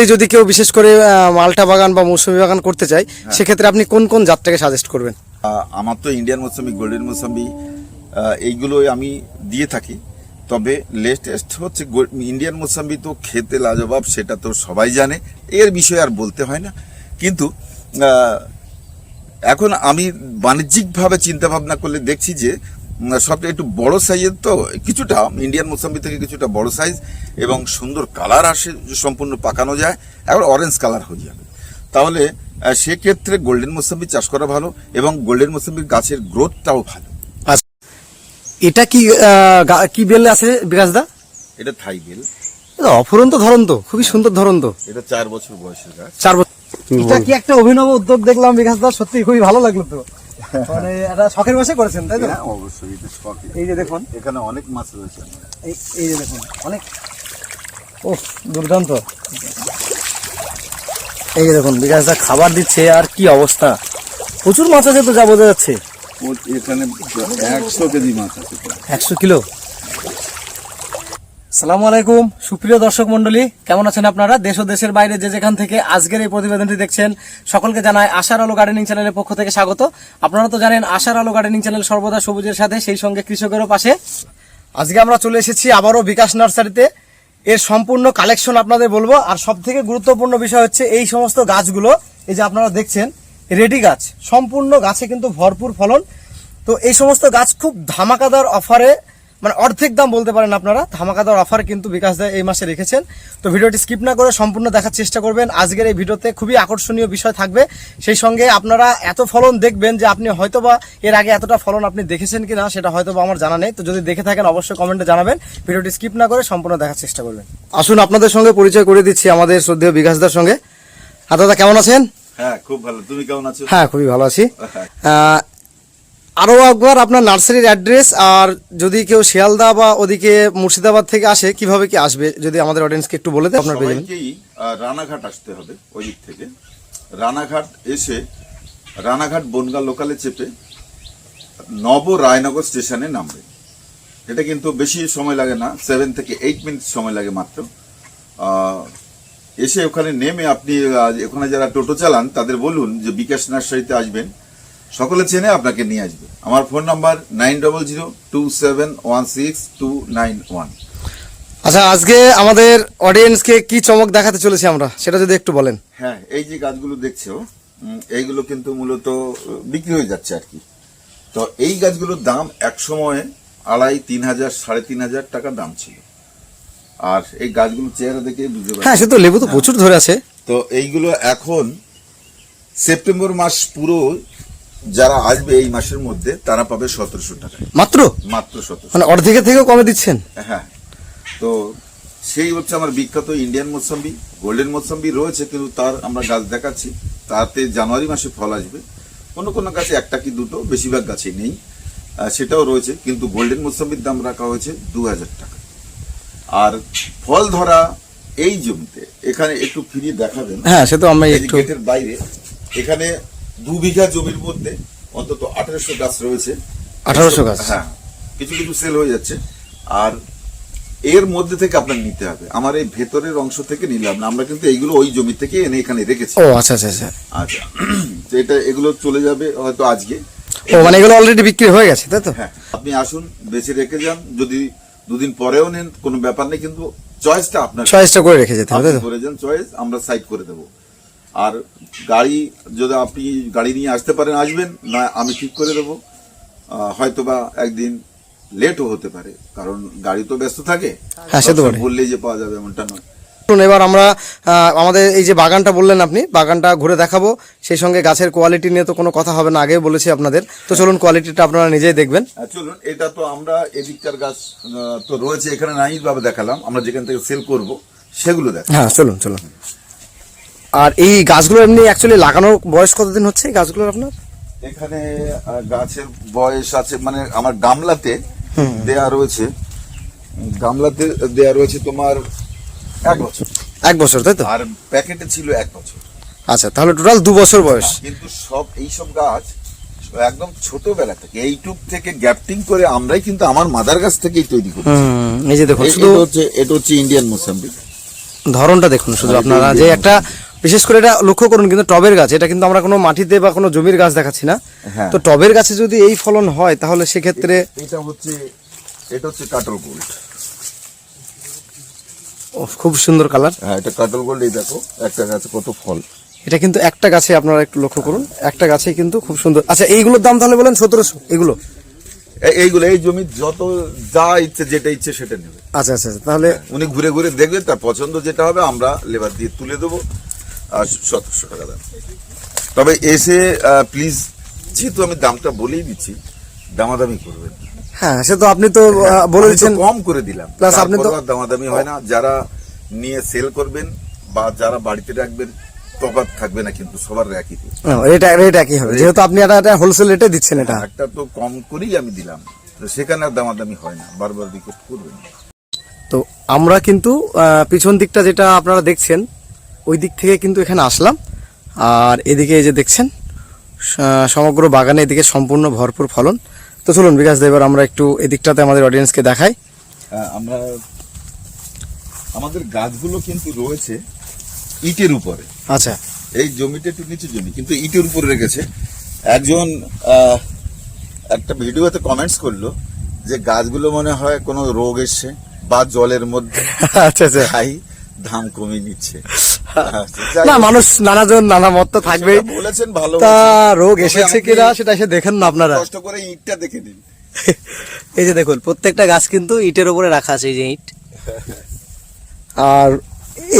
তাহলে যদি কেউ বিশেষ করে মালটা বাগান বা মৌসুমি বাগান করতে চায় সেক্ষেত্রে আপনি কোন কোন জাতটাকে সাজেস্ট করবেন? আমার তো ইন্ডিয়ান মৌসুমি গোল্ডেন মৌসুমি এইগুলোই আমি দিয়ে থাকি। তবে লেটেস্ট হচ্ছে ইন্ডিয়ান মৌসুমি তো খেতে লাজবাব সেটা তো সবাই জানে। এর বিষয়ে আর বলতে হয় না। কিন্তু এখন আমি বাণিজ্যিকভাবে চিন্তাভাবনা করলে দেখছি যে সবটা একটু বড় সাইজের তো কিছুটা ইন্ডিয়ান মোসাম্বি থেকে কিছুটা বড় সাইজ এবং সুন্দর কালার আসে যে সম্পূর্ণ পাকানো যায় এখন অরেঞ্জ কালার হয়ে যাবে। তাহলে সেক্ষেত্রে গোল্ডেন মোসাম্বি চাষ করা ভালো এবং গোল্ডেন মোসাম্বির গাছের গ্রোথটাও ভালো। আচ্ছা। এটা কি গা- কি বেল আছে বিকাশ দা এটা থাই বেল। এটা অফুরন্ত ধরন তো খুবই সুন্দর ধরন তো এটা চার বছর বয়সের গাছ। চার বছর। এটা কি একটা অভিনব উদ্যোগ দেখলাম বিকাশ দা সত্যি খুবই ভালো লাগল তো। মানে এটা শখের বসে করেছেন তাই তো? হ্যাঁ অবশ্যই এটা শখ এই যে দেখুন। এখানে অনেক মাছ রয়েছে। এই এই যে দেখুন অনেক। ও দুর্দান্ত। এই যে দেখুন বিকাশ দা খাবার দিচ্ছে আর কি অবস্থা? প্রচুর মাছ আছে তো যা বোঝা যাচ্ছে। এখানে একশো কেজি মাছ আছে। একশো কিলো? সালামু আলাইকুম। সুপ্রিয় দর্শক মন্ডলী কেমন আছেন আপনারা? দেশ ও দেশের বাইরে যে যেখান থেকে আজকের এই প্রতিবেদনটি দেখছেন, সকলকে জানায় আশার আলো গার্ডেনিং চ্যানেলের পক্ষ থেকে স্বাগত। আপনারা তো জানেন, আশার আলো গার্ডেনিং চ্যানেল সর্বদা সবুজের সাথে, সেই সঙ্গে কৃষকেরও পাশে। আজকে আমরা চলে এসেছি আবারও বিকাশ নার্সারিতে। এর সম্পূর্ণ কালেকশন আপনাদের বলব। আর সব থেকে গুরুত্বপূর্ণ বিষয় হচ্ছে এই সমস্ত গাছগুলো। এই যে আপনারা দেখছেন রেডি গাছ। সম্পূর্ণ গাছে কিন্তু ভরপুর ফলন। তো এই সমস্ত গাছ খুব ধামাকাদার অফারে মানে অর্ধেক দাম বলতে পারেন আপনারা। ধামাকাদার অফার কিন্তু বিকাশ দেয় এই মাসে রেখেছেন। তো ভিডিওটি স্কিপ না করে সম্পূর্ণ দেখার চেষ্টা করবেন। আজকের এই ভিডিওতে খুবই আকর্ষণীয় বিষয় থাকবে। সেই সঙ্গে আপনারা এত ফলন দেখবেন যে আপনি হয়তোবা এর আগে এতটা ফলন আপনি দেখেছেন কিনা সেটা হয়তোবা আমার জানা নেই। তো যদি দেখে থাকেন অবশ্যই কমেন্টে জানাবেন। ভিডিওটি স্কিপ না করে সম্পূর্ণ দেখার চেষ্টা করবেন। আসুন আপনাদের সঙ্গে পরিচয় করে দিচ্ছি আমাদের শ্রদ্ধেয় বিকাশদার সঙ্গে। আর দাদা কেমন আছেন? হ্যাঁ খুব ভালো। তুমি কেমন আছো? হ্যাঁ খুবই ভালো আছি। হ্যাঁ। আহ, আরও একবার আপনার নার্সারির অ্যাড্রেস আর যদি কেউ শিয়ালদা বা ওদিকে মুর্শিদাবাদ থেকে আসে কীভাবে কি আসবে? যদি আমাদের অডিয়েন্সকে একটু বলে দেয় আপনার রানাঘাট আসতে হবে ওই দিক থেকে। রানাঘাট এসে রানাঘাট বনগা লোকালে চেপে নব রায়নগর স্টেশনে নামবে। এটা কিন্তু বেশি সময় লাগে না সেভেন থেকে এইট মিনিট সময় লাগে মাত্র। এসে ওখানে নেমে আপনি ওখানে যারা টোটো চালান তাদের বলুন যে বিকাশ নার্সারিতে আসবেন। সকলে চেনে আপনাকে নিয়ে আসবে। আমার phone number nine double zero two seven one six two nine one. আচ্ছা আজকে আমাদের অডিয়েন্সকে কি চমক দেখাতে চলেছি আমরা? সেটা যদি একটু বলেন। হ্যাঁ এই যে গাছগুলো দেখছ এইগুলো কিন্তু মূলত বিক্রি হয়ে যাচ্ছে আর কি। তো এই গাছগুলোর দাম এক সময় আড়াই তিন হাজার সাড়ে তিন হাজার টাকা দাম ছিল। আর এই গাছগুলো চেহারা দেখে বুঝতে হ্যাঁ পারছি সে তো লেবু তো প্রচুর ধরে আছে। তো এইগুলো এখন সেপ্টেম্বর মাস পুরো যারা আসবে এই মাসের মধ্যে তারা পাবে সতেরোশো টাকা। মাত্র? মাত্র সতেরোশো মানে অর্ধেকের থেকেও কমে দিচ্ছেন? হ্যাঁ। তো সেই হচ্ছে আমার বিখ্যাত ইন্ডিয়ান মোসাম্বি গোল্ডেন মোসাম্বি রয়েছে কিন্তু তার আমরা গাছ দেখাচ্ছি। তাতে জানুয়ারি মাসে ফল আসবে। কোনো কোনো গাছে একটা কি দুটো বেশিরভাগ গাছে নেই। সেটাও রয়েছে কিন্তু গোল্ডেন মোসাম্বির দাম রাখা হয়েছে দু হাজার টাকা। আর ফল ধরা এই জমিতে এখানে একটু ফিরিয়ে দেখাবেন। হ্যাঁ সে তো আমরা গেটের বাইরে এখানে দু বিঘা জমির মধ্যে অন্তত আঠারোশো গাছ রয়েছে। 1800 গাছ। হ্যাঁ কিছু কিছু সেল হয়ে যাচ্ছে। আর এর মধ্যে থেকে আপনার নিতে হবে। আমার এই ভেতরের অংশ থেকে নিলাম না আমরা কিন্তু এইগুলো ওই জমি থেকে এনে এখানে রেখেছি। ও আচ্ছা আচ্ছা আচ্ছা। আচ্ছা তো এটা এগুলো চলে যাবে হয়তো আজকে। ও মানে এগুলো অলরেডি বিক্রি হয়ে গেছে তাই তো? হ্যাঁ আপনি আসুন বেঁচে রেখে যান। যদি দুদিন পরেও নেন কোনো ব্যাপার নেই কিন্তু চয়েসটা আপনার। চয়েসটা করে রেখে যেতে হবে করে যান চয়েস আমরা সাইড করে দেব। আর গাড়ি যদি আপনি গাড়ি নিয়ে আসতে পারেন আসবেন না আমি ঠিক করে দেবো। আহ, হয়তোবা একদিন লেটও হতে পারে কারণ গাড়ি তো ব্যস্ত থাকে। হ্যাঁ, বললেই যে পাওয়া যাবে এমনটা নয়। এবার আমরা আমাদের এই যে বাগানটা বললেন আপনি বাগানটা ঘুরে দেখাবো। সেই সঙ্গে গাছের কোয়ালিটি নিয়ে তো কোনো কথা হবে না আগে বলেছি আপনাদের। তো চলুন কোয়ালিটিটা আপনারা নিজেই দেখবেন। আর চলুন এটা তো আমরা এদিককার গাছ তো রয়েছে এখানে নাই ভাবে দেখালাম। আমরা যেখান থেকে সেল করব সেগুলো দেখ হ্যাঁ চলুন চলুন। আর এই গাছগুলো এমনি অ্যাকচুয়ালি লাগানোর বয়স কতদিন হচ্ছে এই গাছগুলোর আপনার? এখানে গাছের বয়স আছে মানে আমার গামলাতে দেয়া রয়েছে গামলাতে দেয়া রয়েছে তোমার এক বছর। এক বছর তাই তো? আর প্যাকেটে ছিল এক বছর। আচ্ছা তাহলে টোটাল দু বছর বয়স। কিন্তু সব এইসব গাছ একদম ছোটবেলা থেকে এইটুক থেকে গ্যাপটিং করে আমরাই কিন্তু আমার মাদার গাছ থেকেই তৈরি করি এই যে দেখুন শুধু এটা হচ্ছে এটা হচ্ছে ইন্ডিয়ান মোসাম্বি ধরনটা দেখুন শুধু হ্যাঁ, আপনারা যে একটা বিশেষ করে এটা লক্ষ্য করুন কিন্তু টবের গাছ এটা কিন্তু আমরা কোনো মাটিতে বা কোনো জমির গাছ দেখাচ্ছি না। হ্যাঁ। তো টবের গাছে যদি এই ফলন হয় তাহলে সেক্ষেত্রে এটা হচ্ছে এটা হচ্ছে কাটল গোল্ড। খুব সুন্দর কালার। হ্যাঁ এটা কাটল গোল্ড এই দেখো একটা গাছে কত ফল। এটা কিন্তু একটা গাছে আপনারা একটু লক্ষ্য করুন একটা গাছে কিন্তু খুব সুন্দর। আচ্ছা এইগুলোর দাম তাহলে বলেন সতেরোশো এগুলো? এইগুলো এই জমি যত যা ইচ্ছে যেটা ইচ্ছে সেটা নেবে। আচ্ছা আচ্ছা আচ্ছা, তাহলে উনি ঘুরে ঘুরে দেখবে তার পছন্দ যেটা হবে আমরা লেবার দিয়ে তুলে দেবো। সতেরোশো টাকা দাম। তবে এসে প্লিজ যেহেতু আমি দামটা বলেই দিচ্ছি দামাদামি করবেন। হ্যাঁ সে তো আপনি তো আহ, বলে দিচ্ছেন। কম করে দিলাম। Plus আপনি তো- দামাদামি হয় না। যারা নিয়ে সেল করবেন বা যারা বাড়িতে রাখবেন তফাৎ থাকবে না কিন্তু সবার একই রেট। রেট রেট একই হবে। যেহেতু আপনি একটা হোলসেল রেটে দিচ্ছেন এটা। একটা তো কম করেই আমি দিলাম। তো সেখানে আর দামাদামি হয় না। বারবার রিকোয়েস্ট করবেন। তো আমরা কিন্তু পিছন দিকটা যেটা আপনারা দেখছেন ওই দিক থেকে কিন্তু এখানে আসলাম। আর এদিকে এই যে দেখছেন সমগ্র বাগানে এদিকে সম্পূর্ণ ভরপুর ফলন। তো চলুন বিকাশ দেবার আমরা একটু এদিকটাতে আমাদের অডিয়েন্সকে দেখাই। আমরা আমাদের গাছগুলো কিন্তু রয়েছে ইটের উপরে। আচ্ছা। এই জমিটা একটু নিচু জমি কিন্তু ইটের উপরে রেখেছে। একজন একটা ভিডিওতে কমেন্টস করল যে গাছগুলো মনে হয় কোনো রোগ এসছে বা জলের মধ্যে আচ্ছা আচ্ছা। খাই দাম কমিয়ে নিচ্ছে। না মানুষ নানাজন নানা মত তো থাকবেই। বলেছেন ভালো তা রোগ এসেছে কিনা সেটা এসে দেখেন না আপনারা। কষ্ট করে ইটটা দেখে নিন। এই যে দেখুন প্রত্যেকটা গাছ কিন্তু ইটের উপরে রাখা আছে এই যে ইট। আর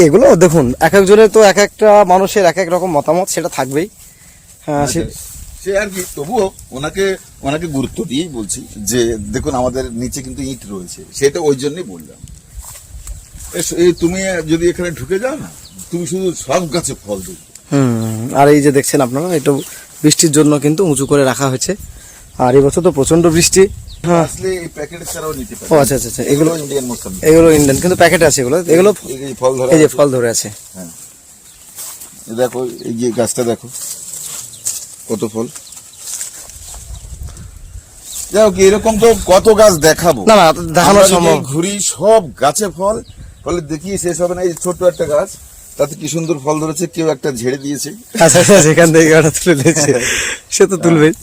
এগুলো দেখুন এক একজনের তো এক একটা মানুষের এক এক রকম মতামত সেটা থাকবেই। হ্যাঁ সে- সে আর কি তবুও ওনাকে ওনাকে গুরুত্ব দিয়েই বলছি যে দেখুন আমাদের নিচে কিন্তু ইট রয়েছে সেটা ওই জন্যই বললাম। তুমি যদি এখানে ঢুকে যাও না তুমি শুধু সব গাছে ফল দেবে। হুম আর এই যে দেখছেন আপনারা একটু বৃষ্টির জন্য কিন্তু উঁচু করে রাখা হয়েছে। আর এই বছর তো প্রচণ্ড বৃষ্টি। হ্যাঁ। আসলে এই প্যাকেট ছাড়াও নিতে ও আচ্ছা আচ্ছা আচ্ছা এগুলো ইন্ডিয়ান এগুলো ইন্ডিয়ান কিন্তু প্যাকেটে আছে এগুলো। এগুলো এই ফল ধরা এই যে ফল ধরে আছে। হ্যাঁ। দেখো এই যে গাছটা দেখো কত ফল। যাই হোক এরকম তো কত গাছ দেখাবো। না, না, দেখানো সম্ভব। ঘুরি সব গাছে ফল ফলে দেখি শেষ হবে না। এই ছোট্ট একটা গাছ। তাতে কি সুন্দর ফল ধরেছে? কেউ একটা ঝেড়ে দিয়েছে। আচ্ছা আচ্ছা সেখান থেকে ওটা তুলে দিয়েছে সে তো তুলবেই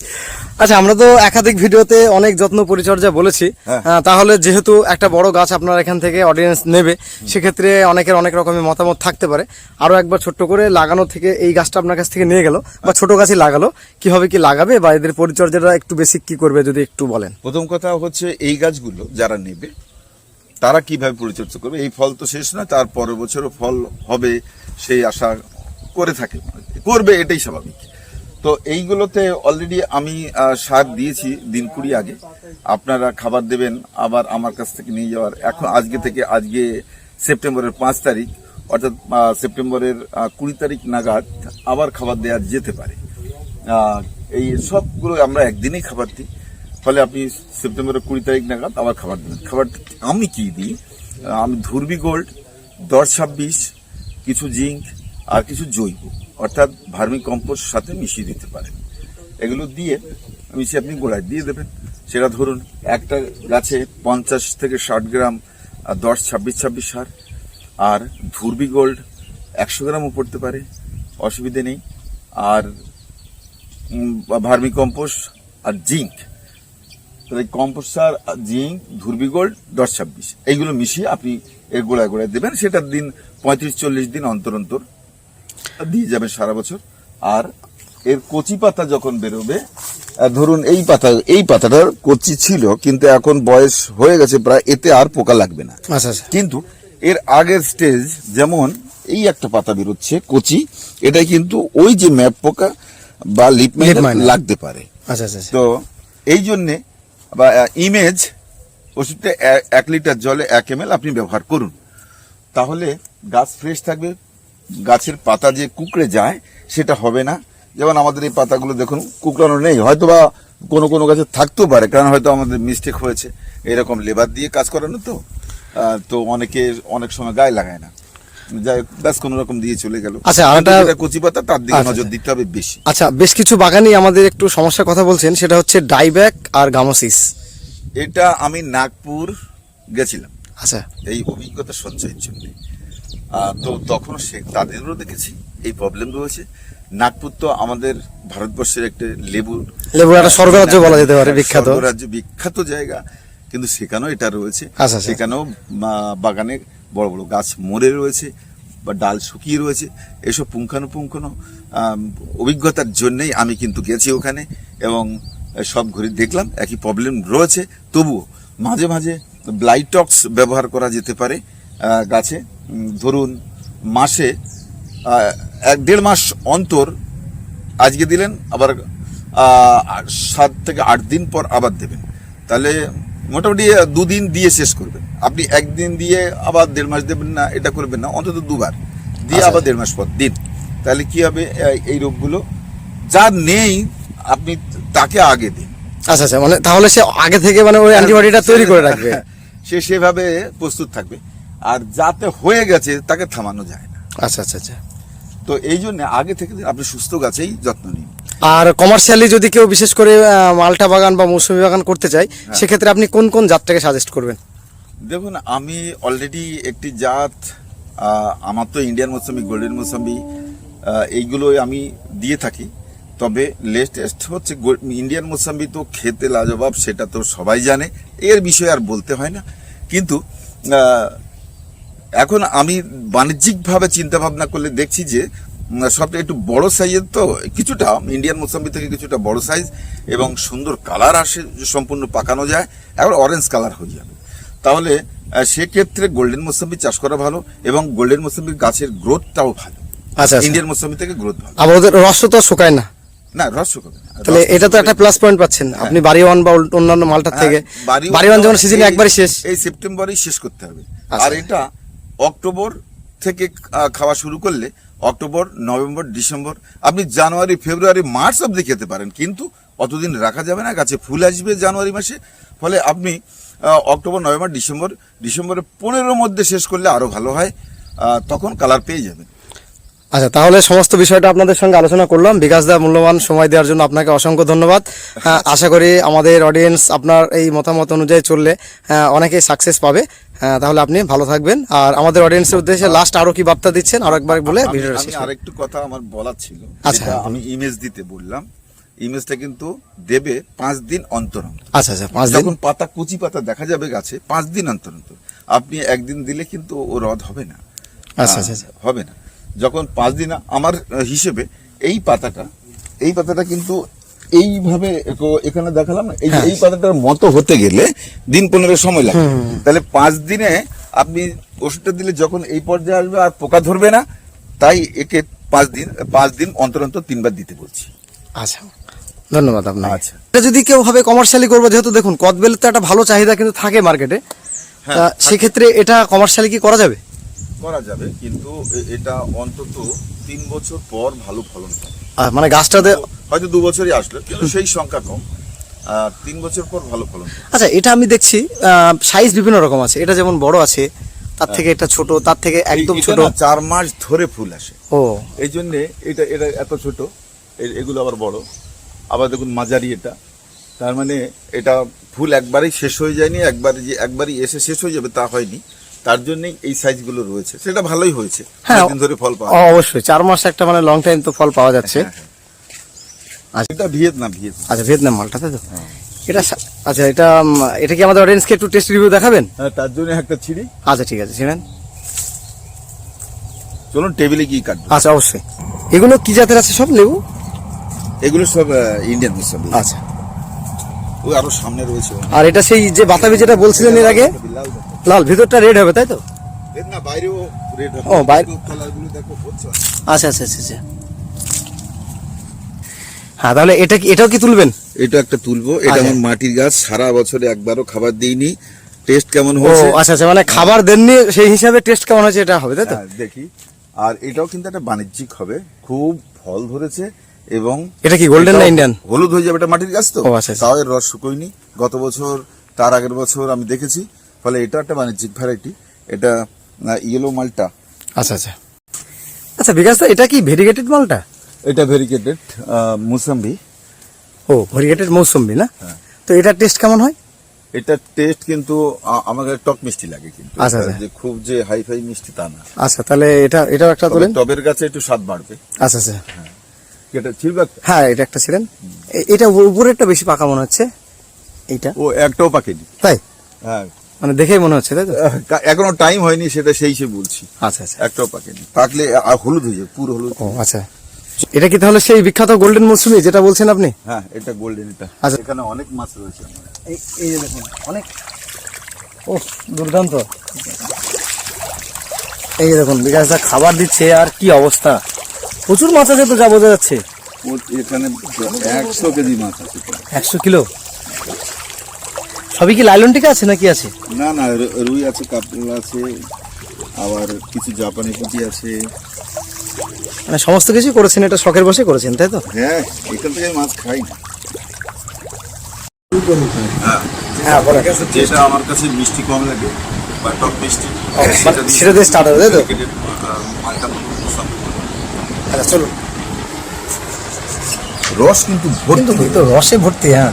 আচ্ছা আমরা তো একাধিক ভিডিওতে অনেক যত্ন পরিচর্যা বলেছি। হ্যাঁ। তাহলে যেহেতু একটা বড় গাছ আপনার এখান থেকে অডিয়েন্স নেবে সেক্ষেত্রে অনেকের অনেক রকমের মতামত থাকতে পারে। আরও একবার ছোট্ট করে লাগানো থেকে এই গাছটা আপনার কাছ থেকে নিয়ে গেল বা ছোট গাছই লাগালো কীভাবে কি লাগাবে বা এদের পরিচর্যাটা একটু বেশি কি করবে যদি একটু বলেন। প্রথম কথা হচ্ছে এই গাছগুলো যারা নেবে তারা কীভাবে পরিচর্যা করবে? এই ফল তো শেষ নয়, তার পরের বছরও ফল হবে সেই আশা করে থাকে। করবে এটাই স্বাভাবিক। তো এইগুলোতে অলরেডি আমি সার দিয়েছি দিন কুড়ি আগে। আপনারা খাবার দেবেন, আবার আমার কাছ থেকে নিয়ে যাওয়ার। এখন আজকে থেকে, আজকে সেপ্টেম্বরের পাঁচ তারিখ, অর্থাৎ সেপ্টেম্বরের কুড়ি তারিখ নাগাদ আবার খাবার দেওয়া যেতে পারে। এই সবগুলো আমরা একদিনেই খাবার দিই। ফলে আপনি সেপ্টেম্বরের কুড়ি তারিখ নাগাদ আবার খাবার দেবেন। খাবার আমি কি দিই? আমি ধুরবি গোল্ড দশ ছাব্বিশ, কিছু জিঙ্ক আর কিছু জৈব, অর্থাৎ ভার্মি কম্পোস্ট সাথে মিশিয়ে দিতে পারেন। এগুলো দিয়ে মিশিয়ে আপনি গোড়ায় দিয়ে দেবেন। সেটা ধরুন, একটা গাছে পঞ্চাশ থেকে ষাট গ্রাম দশ ছাব্বিশ ছাব্বিশ সার, আর ধুরবি গোল্ড একশো গ্রামও পড়তে পারে, অসুবিধে নেই। আর ভার্মি কম্পোস্ট আর জিঙ্ক তাহলে কম্পোস্ট সার জিঙ্ক গোল্ড দশ ছাব্বিশ। এইগুলো মিশিয়ে আপনি এর গোড়ায় গোড়ায় দেবেন। সেটার দিন পঁয়ত্রিশ চল্লিশ দিন অন্তর অন্তর দিয়ে যাবেন সারা বছর। আর এর কচি পাতা যখন বেরোবে ধরুন এই পাতা এই পাতাটার কচি ছিল কিন্তু এখন বয়স হয়ে গেছে প্রায় এতে আর পোকা লাগবে না। আচ্ছা আচ্ছা। কিন্তু এর আগের স্টেজ যেমন এই একটা পাতা বেরোচ্ছে কচি এটা কিন্তু ওই যে ম্যাপ পোকা বা লিপ লাগতে পারে। আচ্ছা। তো এই জন্যে বা ইমেজ ওষুধটা এক লিটার জলে এক এম আপনি ব্যবহার করুন। তাহলে গাছ ফ্রেশ থাকবে, গাছের পাতা যে কুকড়ে যায় সেটা হবে না। যেমন আমাদের এই পাতাগুলো দেখুন, কুকড়ানো নেই। হয়তো বা কোনো কোনো গাছে থাকতেও পারে, কারণ হয়তো আমাদের মিস্টেক হয়েছে। এরকম লেবার দিয়ে কাজ করানো তো তো অনেকে অনেক সময় গায়ে লাগায় না। যাই হোক, ব্যাস কোনো রকম দিয়ে চলে গেল। আচ্ছা, আর একটা- কচি পাতা তার দিকে আচ্ছা, নজর আচ্ছা। দিতে হবে বেশি। আচ্ছা বেশ কিছু বাগানই আমাদের একটু সমস্যার কথা বলছেন সেটা হচ্ছে ডাইব্যাক আর গামোসিস। এটা আমি নাগপুর গেছিলাম। আচ্ছা। এই অভিজ্ঞতা সঞ্চয়ের জন্য। তো তখন সে তাদেরও দেখেছি এই প্রবলেম রয়েছে নাগপুর তো আমাদের ভারতবর্ষের একটা লেবু লেবুর একটা স্বর্গরাজ্য বলা যেতে পারে, বিখ্যাত। স্বর্গরাজ্য বিখ্যাত জায়গা। কিন্তু সেখানেও এটা রয়েছে। আচ্ছা। সেখানেও আহ, বাগানে বড় বড় গাছ মরে রয়েছে বা ডাল শুকিয়ে রয়েছে, এসব পুঙ্খানুপুঙ্খান অভিজ্ঞতার জন্যেই আমি কিন্তু গেছি ওখানে এবং সব ঘুরে দেখলাম, একই প্রবলেম রয়েছে। তবুও মাঝে মাঝে ব্লাইটক্স ব্যবহার করা যেতে পারে গাছে। ধরুন মাসে এক দেড় মাস অন্তর আজকে দিলেন, আবার সাত থেকে আট দিন পর আবার দেবেন। তাহলে মোটামুটি দুদিন দিয়ে শেষ করবেন। আপনি একদিন দিয়ে আবার দেড় মাস দেবেন না এটা করবেন না অন্তত দুবার। দিয়ে আচ্ছা। আবার দেড় মাস পর দিন। তাহলে কি হবে এই- রোগগুলো? যা নেই আপনি তাকে আগে দিন। আচ্ছা আচ্ছা মানে তাহলে সে আগে থেকে মানে ওই অ্যান্টিবডিটা তৈরি করে রাখবে। সে সেভাবে প্রস্তুত থাকবে। আর যাতে হয়ে গেছে তাকে থামানো যায় না। আচ্ছা আচ্ছা আচ্ছা। তো এই জন্য আগে থেকে আপনি সুস্থ গাছেই যত্ন নিন। আর কমার্শিয়ালি যদি কেউ বিশেষ করে মালটা বাগান বা মৌসুমী বাগান করতে চায় সেক্ষেত্রে আপনি কোন কোন জাতটাকে সাজেস্ট করবেন? দেখুন, আমি অলরেডি একটি জাত আমার তো ইন্ডিয়ান মৌসুমি গোল্ডেন মৌসুমি এইগুলোই আমি দিয়ে থাকি। তবে লেটেস্ট হচ্ছে ইন্ডিয়ান মৌসুমি তো খেতে লাজবাব, সেটা তো সবাই জানে। এর বিষয়ে আর বলতে হয় না। কিন্তু এখন আমি বাণিজ্যিকভাবে চিন্তা ভাবনা করলে দেখছি যে সবটা একটু বড় সাইজের তো কিছুটা ইন্ডিয়ান মোসাম্বি থেকে কিছুটা বড় সাইজ এবং সুন্দর কালার আসে, সম্পূর্ণ পাকানো যায়। এখন অরেঞ্জ কালার হয়ে যাবে। তাহলে সেক্ষেত্রে গোল্ডেন মোসাম্বি চাষ করা ভালো এবং গোল্ডেন মোসাম্বির গাছের গ্রোথটাও ভালো। আচ্ছা, আচ্ছা। ইন্ডিয়ান মোসাম্বি থেকে গ্রোথ ভালো। আবার ওদের রস তো শুকায় না। না রস শুকাবে না। তাহলে এটা তো একটা প্লাস পয়েন্ট পাচ্ছেন আপনি বাড়ি ওয়ান বা অন্যান্য মালটার থেকে বাড়ি বাড়ি ওয়ান যেমন সিজনে একবারই শেষ। এই সেপ্টেম্বরেই শেষ করতে হবে। আচ্ছা। আর এটা অক্টোবর থেকে খাওয়া শুরু করলে অক্টোবর নভেম্বর ডিসেম্বর আপনি জানুয়ারি ফেব্রুয়ারি মার্চ অব্দি খেতে পারেন। কিন্তু অতদিন রাখা যাবে না গাছে ফুল আসবে জানুয়ারি মাসে। ফলে আপনি অক্টোবর নভেম্বর ডিসেম্বর ডিসেম্বরের পনেরোর মধ্যে শেষ করলে আরও ভালো হয় তখন কালার পেয়ে যাবেন। আচ্ছা তাহলে সমস্ত বিষয়টা আপনাদের সঙ্গে আলোচনা করলাম। বিকাশ দা মূল্যবান সময় দেওয়ার জন্য আপনাকে অসংখ্য ধন্যবাদ। হ্যাঁ, আশা করি আমাদের অডিয়েন্স আপনার এই মতামত অনুযায়ী চললে হ্যাঁ, অনেকেই সাকসেস পাবে। হ্যাঁ, তাহলে আপনি ভালো থাকবেন। আর আমাদের অডিয়েন্সের উদ্দেশ্যে লাস্ট আরও কি বার্তা দিচ্ছেন? আরও একবার বলে আমি- ভিডিওটা শেষ আরেকটু কথা আমার বলার ছিল আচ্ছা, আমি ইমেজ দিতে বললাম। ইমেজটা কিন্তু দেবে পাঁচ দিন অন্তর আচ্ছা আচ্ছা পাঁচ যখন পাতা কুচি পাতা দেখা যাবে গাছে পাঁচ দিন অন্তর অন্তর। আপনি একদিন দিলে কিন্তু ও রদ হবে না। আচ্ছা, আচ্ছা, আচ্ছা। হবে না। যখন পাঁচ দিন আমার হিসেবে এই পাতাটা এই পাতাটা কিন্তু এইভাবে এখানে দেখালাম না এই হ্যাঁ। এই পাতাটার মতো হতে গেলে দিন পনেরো সময় লাগে। তাহলে পাঁচ দিনে আপনি ওষুধটা দিলে যখন এই পর্যায়ে আসবে আর পোকা ধরবে না তাই একে পাঁচ দিন পাঁচ দিন অন্তর অন্তর তিনবার দিতে বলছি। আচ্ছা। ধন্যবাদ আপনার আচ্ছা। এটা যদি কেউ ভাবে কমার্শিয়ালি করব যেহেতু দেখুন কদবেল তো একটা ভালো চাহিদা কিন্তু থাকে মার্কেটে হ্যাঁ, তা সেক্ষেত্রে এটা কমার্শিয়ালি কি করা যাবে? করা যাবে কিন্তু এটা অন্তত তিন বছর পর ভালো ফলন পাবে। মানে গাছটাতে হয়তো দু বছরই আসলো কিন্তু সেই সংখ্যা কম। তিন বছর পর ভালো ফলন আচ্ছা এটা আমি দেখছি সাইজ বিভিন্ন রকম আছে। এটা যেমন বড় আছে তার থেকে এটা ছোট তার থেকে একদম ছোট। চার মাস ধরে ফুল আসে। ও। এই জন্য এটা এটা এত ছোট এগুলো আবার বড়। আবার দেখুন মাঝারি এটা। তার মানে এটা ফুল একবারই শেষ হয়ে যায়নি একবারই যে একবারই এসে শেষ হয়ে যাবে তা হয়নি। তার জন্যই এই সাইজগুলো রয়েছে। সেটা ভালোই হয়েছে। হ্যাঁ ধরে ফল পাওয়া অবশ্যই। চার মাস একটা মানে লং টাইম তো ফল পাওয়া যাচ্ছে। হ্যাঁ, হ্যাঁ। এটা ভিয়েতনাম ভিয়েতনাম। আচ্ছা ভিয়েতনাম মালটা তাই তো? এটা আচ্ছা এটা এটা কি আমাদের অডিয়েন্সকে একটু টেস্ট রিভিউ দেখাবেন? হ্যাঁ তার জন্য একটা ছিঁড়ি। আচ্ছা ঠিক আছে ছিলেন চলুন টেবিলে কি কাটবো। আচ্ছা অবশ্যই। এগুলো কি জাতের আছে সব লেবু? এগুলো সব ইন্ডিয়ান মুসাবি আচ্ছা। ওই আরও সামনে রয়েছে আর এটা সেই যে বাতাবি যেটা বলছিলেন এর আগে? লাল ভিতরটা রেড হবে তাই তো? না বাইরেও রেড হবে। ও, বাইরে- কালারগুলো দেখো হচ্ছে আচ্ছা আচ্ছা আচ্ছা আচ্ছা। হ্যাঁ তাহলে এটা কি এটাও কি তুলবেন? এটা একটা তুলবো। এটা আচ্ছা। আমার মাটির গাছ সারা বছরে একবারও খাবার দিইনি। টেস্ট কেমন ও হয়েছে আচ্ছা আচ্ছা মানে খাবার দেননি সেই হিসাবে টেস্ট কেমন হয়েছে এটা হবে তাই তো? হ্যাঁ, দেখি। আর এটাও কিন্তু একটা বাণিজ্যিক হবে। খুব ফল ধরেছে। এবং এটা কি গোল্ডেন না এটাও হলুদ হয়ে যাবে এটা মাটির গাছ তো? আচ্ছা, আচ্ছা। তাও এর রস শুকোয়নি। গত বছর তার আগের বছর আমি দেখেছি। ফলে এটা একটা বাণিজ্যিক ভ্যারাইটি এটা ইয়েলো মালটা আচ্ছা আচ্ছা। আচ্ছা বিকাশ এটা কি ভেরিগেটেড মালটা এটা ভেরিকেটেড মুসাম্বি। ও ভেরিগেটেড মৌসুম্বি না? হ্যাঁ। তো এটার টেস্ট কেমন হয়? এটা টেস্ট কিন্তু আমাকে টক মিষ্টি লাগে কিন্তু। আচ্ছা। যে খুব যে হাই ফাই মিষ্টি তা না। আচ্ছা তাহলে এটা এটাও একটা তবে টবের গাছে একটু স্বাদ বাড়বে। আচ্ছা আচ্ছা। এটা হ্যাঁ এটা একটা ছিলেন। এটা উপরে একটা বেশি পাকা মনে হচ্ছে। এইটা। ও একটাও পাকেনি। তাই? হ্যাঁ। মানে দেখেই মনে হচ্ছে তাই তো? কা- এখনও টাইম হয়নি সেটা সেই সে বলছি। আচ্ছা আচ্ছা। একটাও পাকেনি। পাকলে হলুদ হয়ে যাবে পুরো হলুদ। ও আচ্ছা। এটা কি তাহলে সেই বিখ্যাত গোল্ডেন মৌসুমি যেটা বলছেন আপনি? হ্যাঁ এটা গোল্ডেন এটা। আচ্ছা। এখানে অনেক মাছ রয়েছে এই এই দেখুন অনেক। ও দুর্দান্ত। এই দেখুন বিকাশদা খাবার দিচ্ছে আর কি অবস্থা? প্রচুর মাছ আছে তো যা বোঝা যাচ্ছে। এখানে একশো কেজি মাছ আছে। একশো কিলো? সবই কি লাইলন টিকা আছে নাকি আছে? না না রুই আছে কাতলা আছে আবার কিছু জাপানি পুঁটি আছে। মানে সমস্ত কিছু করেছেন এটা শখের বসে করেছেন তাই তো? হ্যাঁ এখান থেকে মাছ খাই। না হ্যাঁ হ্যাঁ বলেন যেটা আমার কাছে মিষ্টি কম লাগে বা টক মিষ্টি মানে সেটা দিয়ে start হবে, তাই তো? প্যাকেটের, আহ, মালটা পছন্দ করি। আচ্ছা চলুন রস কিন্তু কিন্তু ভর্তি। এই তো রসে ভর্তি হ্যাঁ।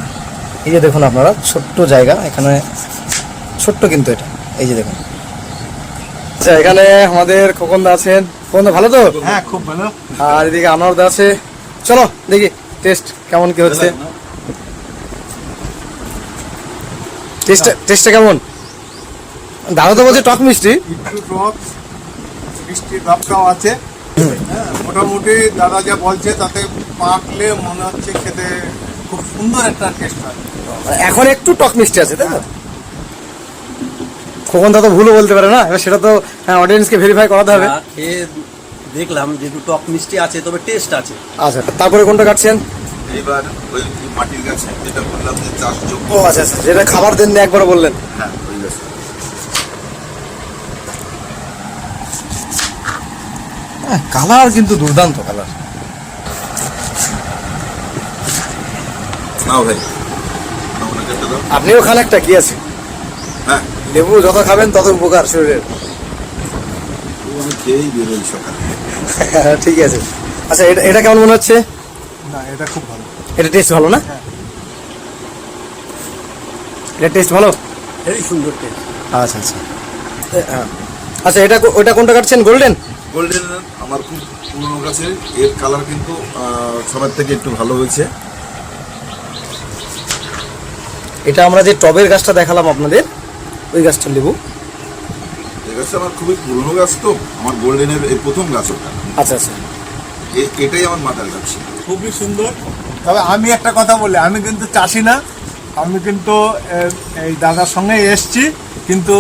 এই যে দেখুন আপনারা ছোট্ট জায়গা এখানে ছোট্ট কিন্তু এটা। এই যে দেখুন। আচ্ছা এখানে আমাদের খোকনদা আছেন। খোকনদা ভালো তো? হ্যাঁ খুব ভালো। আর এদিকে আনোয়ারদা আছে। চলো দেখি টেস্ট কেমন কি হচ্ছে। টেস্টটা টেস্টটা কেমন? দাদা তো বলছে টক মিষ্টি। একটু টক মিষ্টি ভাবটাও আছে। মোটামুটি দাদা যা বলছে তাতে পাকলে মনে হচ্ছে খেতে খুব সুন্দর একটা টেস্ট হয়। এখন একটু টক মিষ্টি আছে তাই তো? খোকনদা তো ভুলও বলতে পারে না? এবার সেটা তো হ্যাঁ অডিয়েন্সকে ভেরিফাই করাতে হবে। না, খেয়ে দেখলাম যেহেতু টক মিষ্টি আছে তবে টেস্ট আছে। আচ্ছা তারপরে কোনটা কাটছেন? এবার ওই মাটির গাছে যেটা বললাম যে চাষযোগ্য। ও আচ্ছা আচ্ছা যেটা খাবার দেন না একবার বললেন। হ্যাঁ ওই গাছ। কালার কিন্তু দুর্দান্ত কালার। নাও ভাই। আপনিও খান একটা কি আছে? হ্যাঁ। লেবু যত খাবেন তত উপকার শরীরের। খেয়েই বেরোই সকালে। ঠিক আছে। আচ্ছা এটা এটা কেমন মনে হচ্ছে? না এটা খুব ভালো। এটা টেস্ট ভালো না? এটা টেস্ট ভালো? হেভি সুন্দর টেস্ট আচ্ছা আচ্ছা। হ্যাঁ। আচ্ছা এটা ওটা কোনটা কাটছেন? গোল্ডেন গোল্ডেন আমার খুব পুরনো গাছে এর কালার কিন্তু সবার থেকে একটু ভালো হয়েছে। এটা আমরা যে টবের গাছটা দেখালাম আপনাদের ওই গাছটার লেবু। এই গাছটা আমার খুবই পুরনো গাছ তো আমার গোল্ডেনের এই প্রথম গাছ ওটা। আচ্ছা আচ্ছা। এ- এটাই আমার মাতার গাছ খুবই সুন্দর। তবে আমি একটা কথা বলি আমি কিন্তু চাষি না আমি কিন্তু এই দাদার সঙ্গে এসছি। কিন্তু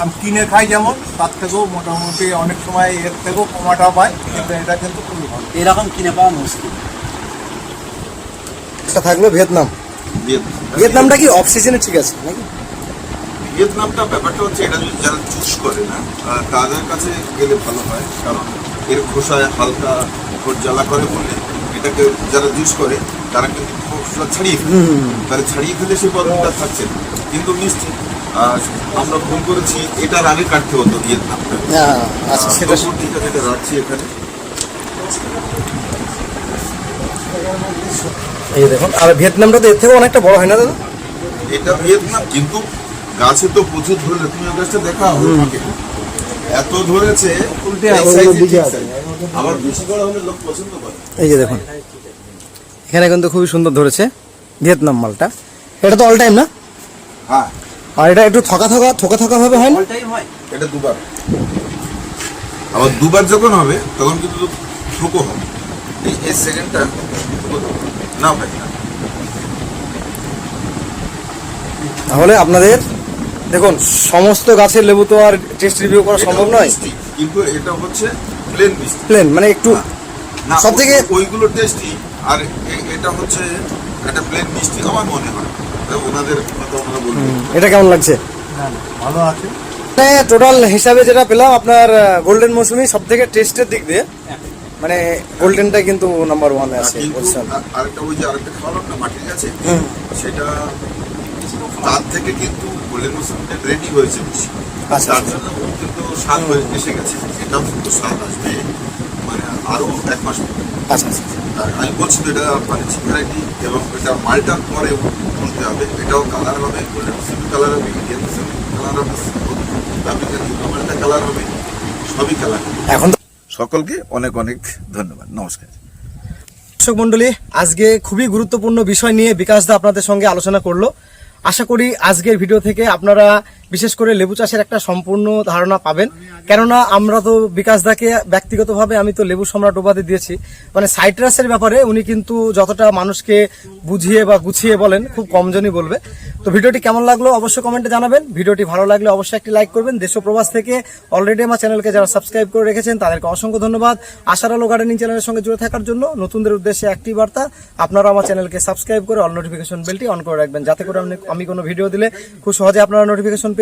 আমি কিনে খাই যেমন তার থেকেও মোটামুটি অনেক সময় এর থেকেও কমাটা পায় কিন্তু এটা কিন্তু খুবই ভালো। এরকম কিনে পাওয়া মুশকিল। এটা থাকল ভিয়েতনাম। ভিয়েতনাম। ভিয়েতনামটা কি অফ সিজনে ঠিক আছে নাকি? ভিয়েতনামটা ব্যাপারটা হচ্ছে এটা যদি যারা চুজ করে না তাদের কাছে গেলে ভালো হয় কারণ এর খোসায় হালকা ঠোঁট জ্বালা করে বলে এটাকে যারা জুস করে তারা কিন্তু খোসা ছাড়িয়ে ফেলে। তারা ছাড়িয়ে ফেলে সেই পদ্ধতিটা থাকছে কিন্তু মিষ্টি আমরা ফোন করেছি এটার আগে কাটতে হতো হ্যাঁ আচ্ছা সেটা ঠিক আছে এটা রাখছি এখানে। এই দেখুন আর ভিয়েতনামটা তো এর থেকেও অনেকটা বড় হয় না দাদা? এটা ভিয়েতনাম কিন্তু গাছে তো প্রচুর ধরলে তুমি ওই গাছটা দেখা আমাকে। এত ধরেছে। আবার বেশি বড় হলে লোক পছন্দ করে। এই যে দেখুন এখানে কিন্তু খুবই সুন্দর ধরেছে ভিয়েতনাম মালটা। এটা তো অল টাইম না? হ্যাঁ। আর এটা একটু থকা থকা থকা থকা ভাবে হয় না? টাইম হয়। এটা দুবার। আবার দুবার যখন হবে তখন কিন্তু ঠুকো হবে। এই সেকেন্ডটা না ভাই। না তাহলে আপনাদের দেখুন সমস্ত গাছের লেবু তো আর টেস্ট রিভিউ করা সম্ভব নয়। কিন্তু এটা হচ্ছে প্লেন মিষ্টি। প্লেন মানে একটু না সব থেকে- ওই- ওইগুলো টেস্টি আর এ- এটা হচ্ছে একটা প্লেন মিষ্টি আমার মনে হয়। ওনাদের কথা ওনারা বলবেন। এটা কেমন লাগছে? না না ভালো আছে। টোটাল হিসাবে যেটা পেলাম আপনার গোল্ডেন মৌসুমি সব থেকে টেস্টের দিক দিয়ে মানে গোল্ডেনটা কিন্তু নাম্বার ওয়ানে আছে বলছেন। আরেকটা ওই যে আরেকটা খাওয়ালাম না মাটির গাছে সেটা তার থেকে কিন্তু গোল্ডেন মৌসুমটা রেডি হয়েছে বেশি। আচ্ছা। তার জন্য কিন্তু স্বাদ হয়ে এসে গেছে। এটাও কিন্তু স্বাদ আসবে মানে আরও এক মাস আচ্ছা আচ্ছা। আমি বলছি তো এটা পানিচি ভ্যারাইটি এবং এটা মালটার পরে তুলতে হবে। এটাও কালার হবে গোল্ডেন মুসুমি কালার হবে ইন্ডিয়ান মুসুমি কালার হবে আফ্রিকান মালটা কালার হবে সবই কালার এখন সকলকে অনেক অনেক ধন্যবাদ। নমস্কার। দর্শক মন্ডলী আজকে খুবই গুরুত্বপূর্ণ বিষয় নিয়ে বিকাশ দা আপনাদের সঙ্গে আলোচনা করল। আশা করি আজকের ভিডিও থেকে আপনারা বিশেষ করে লেবু চাষের একটা সম্পূর্ণ ধারণা পাবেন। কেননা আমরা তো বিকাশ দাকে ব্যক্তিগতভাবে আমি তো লেবু সম্রাট উপাধি দিয়েছি। মানে সাইট্রাসের ব্যাপারে উনি কিন্তু যতটা মানুষকে বুঝিয়ে বা গুছিয়ে বলেন, খুব কমজনই বলবে। তো ভিডিওটি কেমন লাগল অবশ্যই কমেন্টে জানাবেন। ভিডিওটি ভালো লাগলে অবশ্যই একটি লাইক করবেন। দেশ প্রবাস থেকে অলরেডি আমার চ্যানেলকে যারা সাবস্ক্রাইব করে রেখেছেন, তাদেরকে অসংখ্য ধন্যবাদ। আশার আলো গার্ডেনিং চ্যানেলের সঙ্গে জুড়ে থাকার জন্য নতুনদের উদ্দেশ্যে একটি বার্তা, আপনারা আমার চ্যানেলকে সাবস্ক্রাইব করে অল নোটিফিকেশন বেলটি অন করে রাখবেন। যাতে করে আমি- আমি কোনো ভিডিও দিলে খুব সহজে আপনারা নোটিফিকেশন